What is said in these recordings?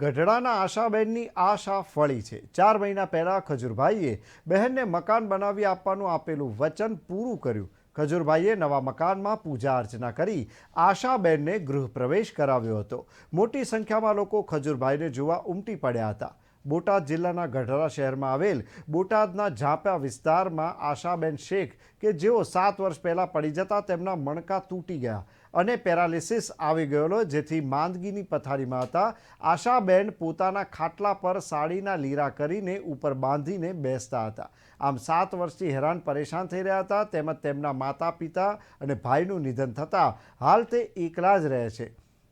ગઢડાના આશાબેનની આશા ફળી છે. ચાર મહિના પહેલાં ખજુરભાઈએ બહેનને મકાન બનાવી આપવાનું આપેલું વચન પૂરું કર્યું. ખજુરભાઈએ નવા મકાનમાં પૂજા અર્ચના કરી આશાબેનને ગૃહપ્રવેશ કરાવ્યો હતો. મોટી સંખ્યામાં લોકો ખજૂરભાઈને જોવા ઉમટી પડ્યા હતા. બોટાદ જિલ્લાના ગઢડા શહેરમાં આવેલ બોટાદના ઝાંપા વિસ્તારમાં આશાબેન શેખ, કે જેઓ સાત વર્ષ પહેલાં પડી જતા તેમના મણકા તૂટી ગયા અને પેરાલિસિસ આવી ગયેલો જેથી માંદગીની પથારીમાં હતા. આશાબેન પોતાના ખાટલા પર સાડીના લીરા કરીને ઉપર બાંધીને બેસતા હતા. આમ સાત વર્ષથી હેરાન પરેશાન થઈ રહ્યા હતા, તેમજ તેમના માતા પિતા અને ભાઈનું નિધન થતાં હાલ તે એકલા જ રહે છે.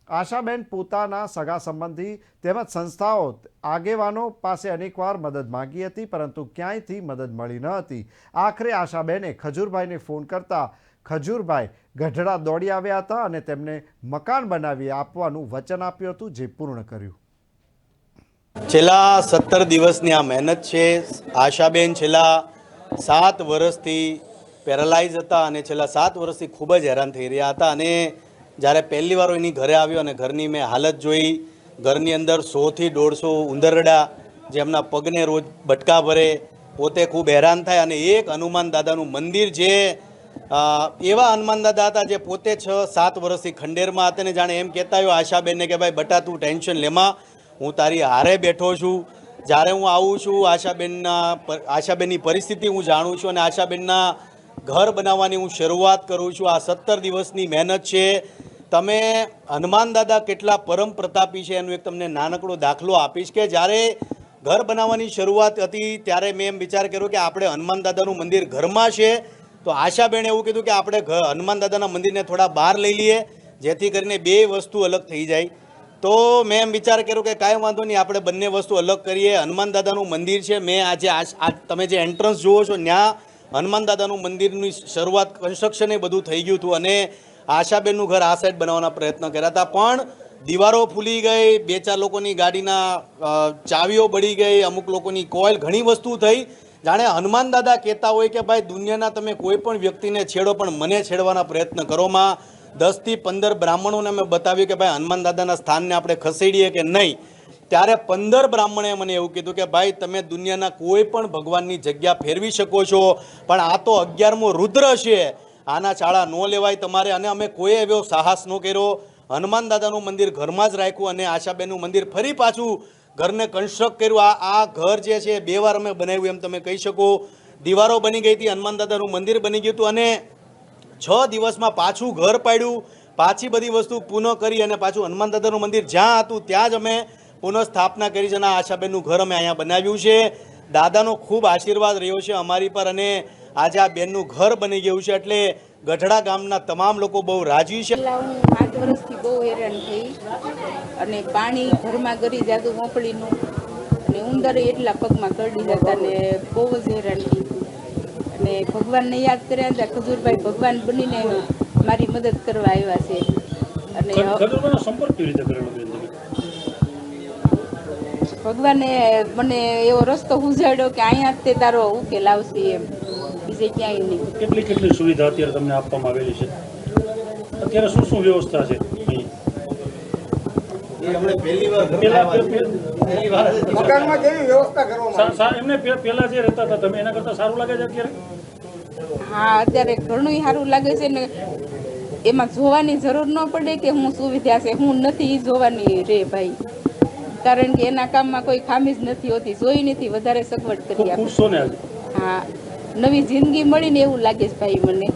આશાબેન પોતાના સગા સંબંધી તેમજ સંસ્થાઓ આગેવાનો પાસે અનેકવાર મદદ માંગી હતી, પરંતુ ક્યાંયથી મદદ મળી ન હતી. આખરે આશાબેને ખજૂરભાઈને ફોન કરતા ખજૂરભાઈ ગઢડા દોડી આવ્યા હતા અને તેમને મકાન બનાવી આપવાનું વચન આપ્યું હતું, જે પૂર્ણ કર્યું. છેલ્લા સત્તર દિવસની આ મહેનત છે. આશાબેન છેલ્લા સાત વર્ષથી પેરાલાઇઝ હતા અને છેલ્લા સાત વર્ષથી ખૂબ જ હેરાન થઈ રહ્યા હતા અને જ્યારે પહેલી વાર એની ઘરે આવ્યો અને ઘરની મેં હાલત જોઈ, ઘરની અંદર સોથી દોઢસો ઉંદરડા જેમના પગને રોજ બટકા ભરે, પોતે ખૂબ હેરાન થાય અને એક હનુમાન દાદાનું મંદિર જે એવા હનુમાન દાદા હતા જે પોતે છ, સાત વર્ષથી ખંડેરમાં હતા ને જાણે એમ કહેતા હોય આશાબેનને કે ભાઈ બટા તું ટેન્શન લેમાં, હું તારી હારે બેઠો છું. જ્યારે હું આવું છું, આશાબેનના આશાબેનની પરિસ્થિતિ હું જાણું છું અને આશાબેનના ઘર બનાવવાની હું શરૂઆત કરું છું. આ સત્તર દિવસની મહેનત છે. તમે હનુમાન દાદા કેટલા પરમ પ્રતાપી છે એનું એક તમને નાનકડો દાખલો આપીશ કે જ્યારે ઘર બનાવવાની શરૂઆત હતી ત્યારે મેં એમ વિચાર કર્યો કે આપણે હનુમાન દાદાનું મંદિર ઘરમાં છે. તો આશાબેને એવું કીધું કે આપણે હનુમાન દાદાના મંદિરને થોડા બહાર લઈ લઈએ, જેથી કરીને બે વસ્તુ અલગ થઈ જાય. તો મેં એમ વિચાર કર્યો કે કાંઈ વાંધો નહીં, આપણે બંને વસ્તુ અલગ કરીએ. હનુમાન દાદાનું મંદિર છે. મેં આજે આ તમે જે એન્ટ્રન્સ જુઓ છો, ત્યાં હનુમાન દાદાનું મંદિરની શરૂઆત કન્સ્ટ્રક્શન એ બધું થઈ ગયું હતું અને આશાબેનનું ઘર આ સાઈડ બનાવવાના પ્રયત્ન કર્યા હતા. પણ દીવારો ફૂલી ગઈ, બે ચાર લોકોની ગાડીના ચાવીઓ બળી ગઈ, અમુક લોકોની કોઇલ ઘણી વસ્તુ થઈ. જાણે હનુમાન દાદા કહેતા હોય કે ભાઈ, દુનિયાના તમે કોઈ પણ વ્યક્તિને છેડો, પણ મને છેડવાના પ્રયત્ન કરોમાં દસથી પંદર બ્રાહ્મણોને મેં બતાવ્યું કે ભાઈ હનુમાન દાદાના સ્થાનને આપણે ખસેડીએ કે નહીં? ત્યારે પંદર બ્રાહ્મણે મને એવું કીધું કે ભાઈ, તમે દુનિયાના કોઈ પણ ભગવાનની જગ્યા ફેરવી શકો છો, પણ આ તો અગિયારમો રુદ્ર છે. આના શાળા ન લેવાય તમારે. અને અમે કોઈ એવો સાહસ ન કર્યો. હનુમાન દાદાનું મંદિર ઘરમાં જ રાખ્યું અને આશાબેનનું મંદિર ફરી પાછું ઘરને કન્સ્ટ્રક્ટ કર્યું. આ આ ઘર જે છે, બે વાર અમે બનાવ્યું એમ તમે કહી શકો. દીવારો બની ગઈ હતી, હનુમાન દાદાનું મંદિર બની ગયું હતું અને છ દિવસમાં પાછું ઘર પાડ્યું. પાછી બધી વસ્તુ પુનઃ કરી અને પાછું હનુમાન દાદાનું મંદિર જ્યાં હતું ત્યાં જ અમે પુનઃ સ્થાપના કરી છે અને આશાબેનનું ઘર અમે અહીંયા બનાવ્યું છે. દાદાનો ખૂબ આશીર્વાદ રહ્યો છે અમારી પર અને આજે આ બેનનું ઘર બની ગયું છે એટલે ગઢડા ગામના તમામ લોકો બહુ રાજી છે. હું આઠ વર્ષથી બહુ હેરાન થઈ અને પાણી ઘરમાં ગરી જાતું મોકળીનું અને ઉંદર એટલા પગમાં કરડી જતા ને બહુ જ હેરાન થઈ. અને ભગવાનને યાદ કર્યા હતા ખજૂરભાઈ ભગવાન બનીને મારી મદદ કરવા આવ્યા છે. અને ભગવાને મને એવો રસ્તો ઉજાડ્યો કે અહીંયા તે તારો ઉકેલ આવશે એમ. બીજે ક્યાંય નહીં. કેટલી કેટલી સુવિધા અત્યારે તમને આપવામાં આવેલી છે? અત્યારે શું શું વ્યવસ્થા છે? અહીં પેલા મકાનમાં કેવી વ્યવસ્થા કરવામાં સા- સા- એમને પે- પેલા જે રહેતા હતા તમે એના કરતા સારું લાગે છે અત્યારે? હા અત્યારે ઘણું સારું લાગે છે ને એમાં જોવાની જરૂર ન પડે કે હું સુવિધા છે હું નથી જોવાની રે ભાઈ. કારણ કે એના કામમાં કોઈ ખામી જ નથી હોતી જોઈ નથી વધારે સગવડ કરી આપે. હા નવી જિંદગી મળીને એવું લાગે છે ભાઈ મને.